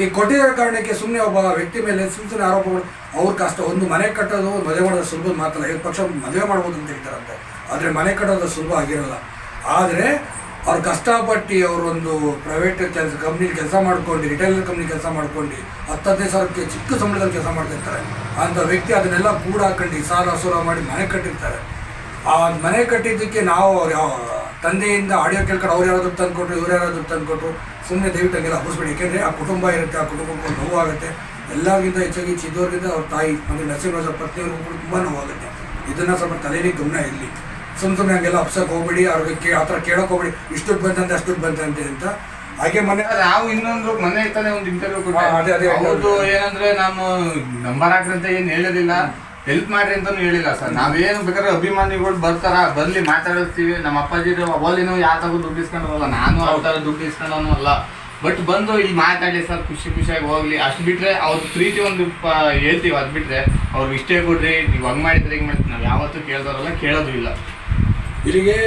ಈ ಕೊಟ್ಟಿರೋ ಕಾರಣಕ್ಕೆ ಸುಮ್ಮನೆ ಒಬ್ಬ ವ್ಯಕ್ತಿ ಮೇಲೆ ಸುಮ್ಮನೆ ಆರೋಪ ಅವ್ರ ಕಷ್ಟ ಒಂದು ಮನೆ ಕಟ್ಟೋದು ಮದುವೆ ಮಾಡೋದು ಸುಲಭ ಮಾತ್ರ ಐದು ಪಕ್ಷ ಮದುವೆ ಮಾಡ್ಬೋದು ಅಂತ ಹೇಳ್ತಾರಂತೆ. ಆದರೆ ಮನೆ ಕಟ್ಟೋದು ಸುಲಭ ಆಗಿರಲ್ಲ. ಆದರೆ ಅವ್ರು ಕಷ್ಟಪಟ್ಟು ಅವರೊಂದು ಪ್ರೈವೇಟ್ ಕೆಲಸ ಕಂಪ್ನಿಲಿ ಕೆಲಸ ಮಾಡ್ಕೊಂಡು ರಿಟೈಲರ್ ಕಂಪ್ನಿ ಕೆಲಸ ಮಾಡ್ಕೊಂಡು ಹತ್ತು ಹದಿನೈದು ಸಾವಿರಕ್ಕೆ ಚಿಕ್ಕ ಸಂಬಳದಲ್ಲಿ ಕೆಲಸ ಮಾಡ್ತಿರ್ತಾರೆ. ಅಂಥ ವ್ಯಕ್ತಿ ಅದನ್ನೆಲ್ಲ ಕೂಡ ಹಾಕೊಂಡು ಸಾಲ ಸೂಲ ಮಾಡಿ ಮನೆ ಕಟ್ಟಿರ್ತಾರೆ. ಆ ಮನೆ ಕಟ್ಟಿದ್ದಕ್ಕೆ ನಾವು ಅವ್ರು ಯಾವ ತಂದೆಯಿಂದ ಆಡಿಯೋ ಕೇಳ್ಕೊಂಡು ಅವ್ರು ಯಾರಾದ್ರು ತಂದು ಕೊಟ್ಟರು ಇವ್ರು ಯಾರಾದ್ರು ತಂದು ಕೊಟ್ಟರು ಸುಮ್ಮನೆ ದಯವಿಟ್ಟು ಹಂಗೆಲ್ಲ ಹಬ್ಬಿಸ್ಬೇಡಿ ಯಾಕೆಂದರೆ ಆ ಕುಟುಂಬ ಇರುತ್ತೆ ಆ ಕುಟುಂಬಕ್ಕೆ ಒಂದು ನೋವಾಗುತ್ತೆ. ಎಲ್ಲರಿಗಿಂತ ಹೆಚ್ಚಾಗಿ ಚಿದ್ದೋರ್ಗಿಂತ ಅವ್ರ ತಾಯಿ ಅಂದರೆ ನರಸಿಂಹರಾಜ ಪತ್ನಿಯವ್ರಿಗೂ ಕೂಡ ತುಂಬ ನೋವಾಗುತ್ತೆ. ಇದನ್ನು ಸ್ವಲ್ಪ ತಲೆಯಲ್ಲಿ ಗಮನ ಇರಲಿ. ಸುಮ್ಮ ಸುಮ್ಮನೆ ಹಂಗೆಲ್ಲ ಅಪ್ಸಕ್ಕೆ ಹೋಗ್ಬೇಡಿ ಅವ್ರಿಗೆ ಕೇ ಆ ಥರ ಕೇಳೋಕೆ ಹೋಗ್ಬೇಡಿ. ಇಷ್ಟು ದುಡ್ಡು ಬಂತಂತೆ ಅಷ್ಟು ದುಡ್ಡು ಬಂತಂತೆ ಅಂತ. ಹಾಗೆ ಮೊನ್ನೆ ನಾವು ಇನ್ನೊಂದು ಮನೆ ತಾನೇ ಒಂದು ಇಂಟರ್ವ್ಯೂ ಕೊಟ್ಟೆ. ಅದೇ, ಅದೇ. ಹೌದು ಏನಂದ್ರೆ ನಾನು ನಂಬರ್ ಹಾಕ್ರಿ ಏನು ಏನ್ ಹೇಳಿದಿಲ್ಲ ಹೆಲ್ಪ್ ಮಾಡ್ರಿ ಅಂತಾನು ಹೇಳಿಲ್ಲ ಸರ್. ನಾವೇನು ಬೇಕಾದ್ರೆ ಅಭಿಮಾನಿಗಳು ಬರ್ತಾರ? ಬರ್ಲಿ ಮಾತಾಡಿಸ್ತೀವಿ ನಮ್ಮ ಅಪ್ಪಾಜಿ ಅವಲ್ಲಿನೂ ಯಾವ ತಗೋ ದುಡ್ಡು ಇಸ್ಕೊಂಡಲ್ಲ ನಾನು ಅವ್ರ ತರ ದುಡ್ಡು ಇಸ್ಕೊಂಡವನು ಅಲ್ಲ. ಬಟ್ ಬಂದು ಈ ಮಾತಾಡಿ ಸರ್, ಖುಷಿ ಖುಷಿಯಾಗಿ ಹೋಗ್ಲಿ. ಅಷ್ಟು ಬಿಟ್ರೆ ಅವ್ರ ಪ್ರೀತಿ ಒಂದು ಹೇಳ್ತೀವಿ. ಅದು ಬಿಟ್ರೆ ಅವ್ರಿಗೆ ಇಷ್ಟೇ ಕೊಡ್ರಿ. ನೀವು ಹಂಗ್ ಮಾಡಿದ್ರೆ ಹಿಂಗ್ ಮಾಡ್ತೀವಿ ನಾವು ಯಾವತ್ತೂ ಕೇಳ್ದವ್ರಲ್ಲ, ಕೇಳೋದು ಇಲ್ಲ. ಇಲ್ಲಿಗೆ